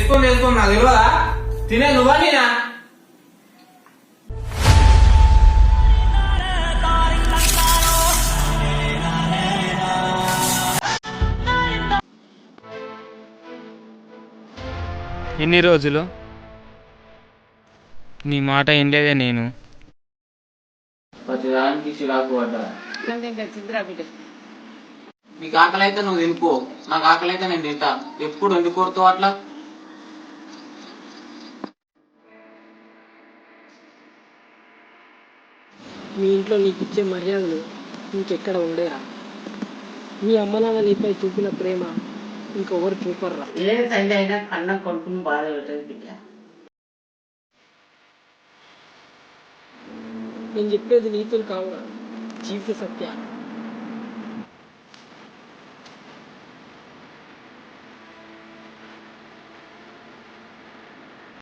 చేసుకొని చేసుకొని నాకు తెలియదా తినే నువ్వా నేనా ఎన్ని రోజులు? నీ మాట ఏం లేదే నేను. ప్రతిదానికి చిరాకు పడ్డా. నీకు ఆకలి అయితే నువ్వు తినుకో. నాకు ఆకలి అయితే నేను తింటా. ఎప్పుడు ఎందుకు కొడుతావు అట్లా? మీ ఇంట్లో నీకు ఇచ్చే మర్యాదలు ఇంకెక్కడ ఉండేరా? మీ అమ్మ నాన్న నీపై చూపిన ప్రేమ ఇంకొకరు చూపర్రా. ఏ తల్లి అయినా కన్న కొడుకుని బాధ పెట్టదు బిడ్డ. నేను చెప్పేది నీతులు కావురా. జీవిత సత్యాలు.